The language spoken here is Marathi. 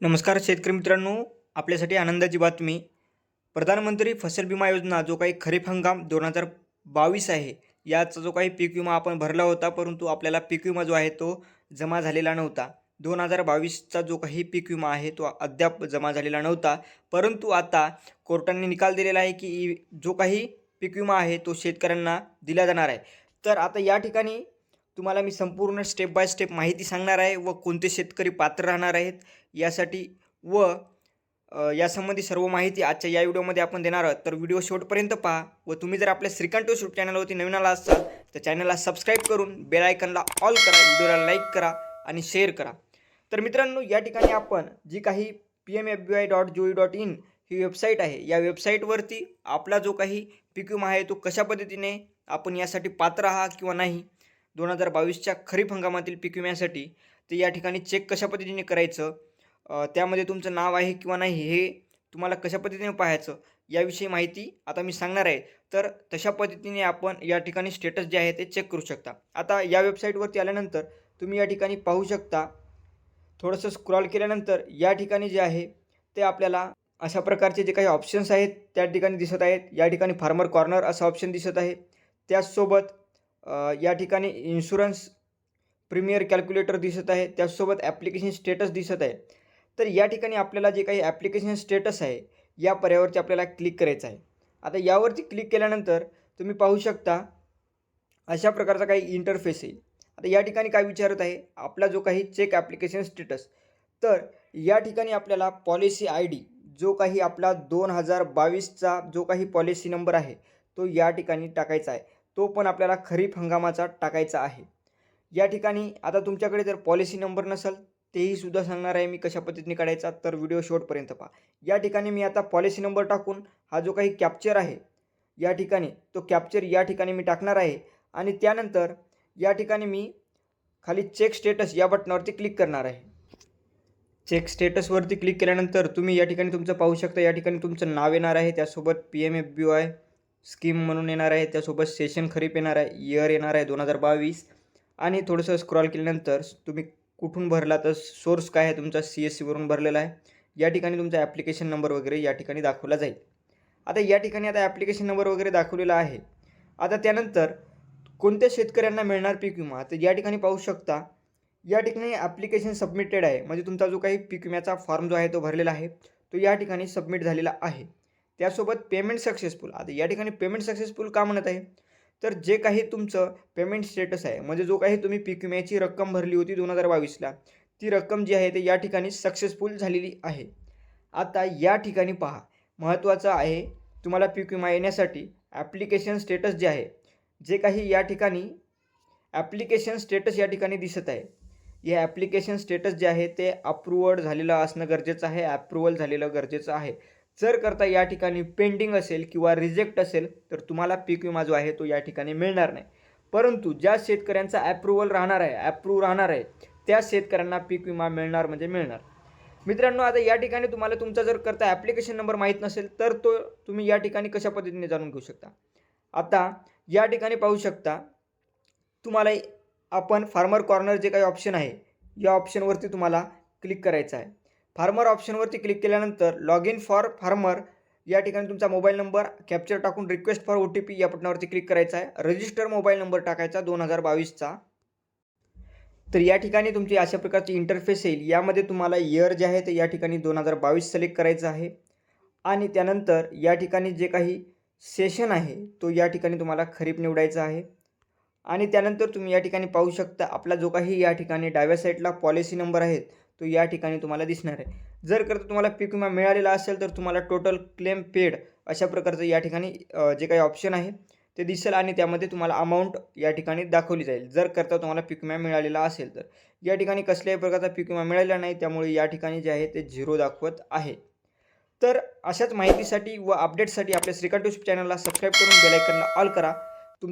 नमस्कार शेतकरी मित्रांनो आपल्यासाठी आनंदाची बातमी. प्रधानमंत्री फसल विमा योजना जो काही खरीप हंगाम दोन हजार बावीस आहे याचा जो काही पीक विमा आपण भरला होता परंतु आपल्याला पीक विमा जो आहे तो जमा झालेला नव्हता. दोन हजार बावीसचा जो काही पीक विमा आहे तो अद्याप जमा झालेला नव्हता. परंतु आता कोर्टाने निकाल दिलेला आहे की जो काही पीक विमा आहे तो शेतकऱ्यांना दिला जाणार आहे. तर आता या ठिकाणी तुम्हाला मी संपूर्ण स्टेप बाय स्टेप माहिती सांगणार आहे व कोणते शेतकरी पात्र राहणार आहेत यासाठी व यासंबंधी सर्व माहिती आजच्या या व्हिडिओमध्ये आपण देणार आहोत. तर व्हिडिओ शेवटपर्यंत पहा व तुम्ही जर आपल्या श्रीकांत यूट्यूब चॅनलवरती नवीन आला असाल तर चॅनलला सबस्क्राईब करून बेल आयकनला ऑल करा व्हिडिओला लाईक करा आणि शेअर करा. तर मित्रांनो या ठिकाणी आपण जी काही P M F B I dot G dot in he website आहे या वेबसाईटवरती आपला जो काही पिक्यूम विमा आहे तो कशा पद्धतीने आपण यासाठी पात्र आहात किंवा नाही दोन हजार बावीसच्या खरीप हंगामातील पीक विम्यासाठी तर या ठिकाणी चेक कशा पद्धतीने करायचं? त्यामध्ये तुमचं नाव आहे किंवा नाही हे तुम्हाला कशा पद्धतीने पाहायचं? याविषयी माहिती आता मी सांगणार आहे. तर तशा पद्धतीने आपण या ठिकाणी स्टेटस जे आहे ते चेक करू शकता. आता या वेबसाईटवरती आल्यानंतर तुम्ही या ठिकाणी पाहू शकता. थोडंसं स्क्रॉल केल्यानंतर या ठिकाणी जे आहे ते आपल्याला अशा प्रकारचे जे काही ऑप्शन्स आहेत त्या ठिकाणी दिसत आहेत. या ठिकाणी फार्मर कॉर्नर असं ऑप्शन दिसत आहे. त्याचसोबत या ठिकाणी इन्शुरन्स प्रीमियर कॅल्क्युलेटर दिसत आहे. त्याचसोबत ॲप्लिकेशन स्टेटस दिसत आहे. तर या ठिकाणी आपल्याला जे काही ॲप्लिकेशन स्टेटस आहे या पर्यावरती आपल्याला क्लिक करायचं आहे. आता यावरती क्लिक केल्यानंतर तुम्ही पाहू शकता अशा प्रकारचा काही इंटरफेस येईल आता या ठिकाणी काय विचारत आहे? आपला जो काही चेक ॲप्लिकेशन स्टेटस तर या ठिकाणी आपल्याला पॉलिसी आय डी जो काही आपला दोन हजार बावीसचा जो काही पॉलिसी नंबर आहे तो या ठिकाणी टाकायचा आहे. तो पण आपल्याला खरीप हंगामाचा टाकायचा आहे. या ठिकाणी आता तुमच्याकडे जर पॉलिसी नंबर नसेल तेही सुद्धा सांगणार आहे मी कशा पद्धतीने काढायचा तर व्हिडिओ शेवटपर्यंत पहा. या ठिकाणी मी आता पॉलिसी नंबर टाकून हा जो काही कॅप्चर आहे या ठिकाणी तो कॅप्चर या ठिकाणी मी टाकणार आहे आणि त्यानंतर या ठिकाणी मी खाली चेक स्टेटस या बटनावरती क्लिक करणार आहे. चेक स्टेटसवरती क्लिक केल्यानंतर तुम्ही या ठिकाणी तुमचं पाहू शकता या ठिकाणी तुमचं नाव येणार आहे त्यासोबत P M F B I scheme म्हणून येणार आहे. त्यासोबत सेशन खरीप येणार आहे. इयर येणार आहे दोन हजार बावीस. आणि थोडंसं स्क्रॉल केल्यानंतर तुम्ही कुठून भरला तर सोर्स काय आहे तुमचा? सी एस सीवरून भरलेला आहे. या ठिकाणी तुमचा ॲप्लिकेशन नंबर वगैरे या ठिकाणी दाखवला जाईल. आता या ठिकाणी आता ॲप्लिकेशन नंबर वगैरे दाखवलेला आहे. आता त्यानंतर कोणत्या शेतकऱ्यांना मिळणार पीक विमा? तर या ठिकाणी पाहू शकता. या ठिकाणी ॲप्लिकेशन सबमिटेड आहे. म्हणजे तुमचा जो काही पीक विम्याचा फॉर्म जो आहे तो भरलेला आहे. तो या ठिकाणी सबमिट झालेला आहे. त्यासोबत पेमेंट सक्सेसफुल आता या ठिकाणी पेमेंट सक्सेसफुल का म्हणत आहे? तर जे काही तुमचं पेमेंट स्टेटस आहे म्हणजे जो काही तुम्ही पीक विम्याची रक्कम भरली होती दोन हजार बावीसला ती रक्कम जी आहे ते या ठिकाणी सक्सेसफुल झालेली आहे. आता या ठिकाणी पहा महत्त्वाचं आहे तुम्हाला पीक विमा येण्यासाठी ॲप्लिकेशन स्टेटस जे आहे जे काही या ठिकाणी ॲप्लिकेशन स्टेटस या ठिकाणी दिसत आहे या ॲप्लिकेशन स्टेटस जे आहे ते अप्रुवड झालेलं असणं गरजेचं आहे ॲप्रुवल झालेलं गरजेचं आहे. जर करता या ठिकाणी पेंडिंग असेल किंवा रिजेक्ट असेल तर तुम्हाला पीक विमा जो आहे तो या ठिकाणी मिळणार नाही. परंतु ज्या शेतकऱ्यांचा ॲप्रुव्हल राहणार आहे ॲप्रूव्ह राहणार आहे त्या शेतकऱ्यांना पीक विमा मिळणार म्हणजे मिळणार. मित्रांनो आता या ठिकाणी तुम्हाला तुमचा जर करता ॲप्लिकेशन नंबर माहीत नसेल तर तो तुम्ही या ठिकाणी कशा पद्धतीने जाणून घेऊ शकता? आता या ठिकाणी पाहू शकता तुम्हाला आपण फार्मर कॉर्नर जे काही ऑप्शन आहे या ऑप्शनवरती तुम्हाला क्लिक करायचं आहे. फार्मर ऑप्शनवरती क्लिक केल्यानंतर लॉग इन फॉर फार्मर या ठिकाणी तुमचा मोबाईल नंबर कॅप्चर टाकून request for O T P या बटनावरती क्लिक करायचा आहे. रजिस्टर मोबाईल नंबर टाकायचा दोन हजार बावीसचा. तर या ठिकाणी तुमची अशा प्रकारची इंटरफेस येईल. यामध्ये तुम्हाला इयर जे आहे ते या ठिकाणी दोन हजार बावीस सिलेक्ट करायचं आहे. आणि त्यानंतर या ठिकाणी जे काही सेशन आहे तो या ठिकाणी तुम्हाला खरीप निवडायचा आहे. आणि त्यानंतर तुम्ही या ठिकाणी पाहू शकता आपला जो काही या ठिकाणी डाव्या साईडला पॉलिसी नंबर आहेत तो या ठिकाणी तुम्हाला दिसणार आहे. जर करता तुम्हाला पीक विमा मिळालेला असेल तर तुम्हाला टोटल क्लेम पेड अशा प्रकारचं या ठिकाणी जे काही ऑप्शन आहे ते दिसेल आणि त्यामध्ये तुम्हाला अमाऊंट या ठिकाणी दाखवली जाईल. जर करता तुम्हाला पीक विमा मिळालेला असेल तर. या ठिकाणी कसल्याही प्रकारचा पीक विमा मिळालेला नाही त्यामुळे या ठिकाणी जे आहे ते झिरो दाखवत आहे. तर अशाच माहितीसाठी व अपडेटसाठी आपल्या श्रीकांत यूट्यूब चॅनलला सबस्क्राईब करून बेलायकनला ऑल करा.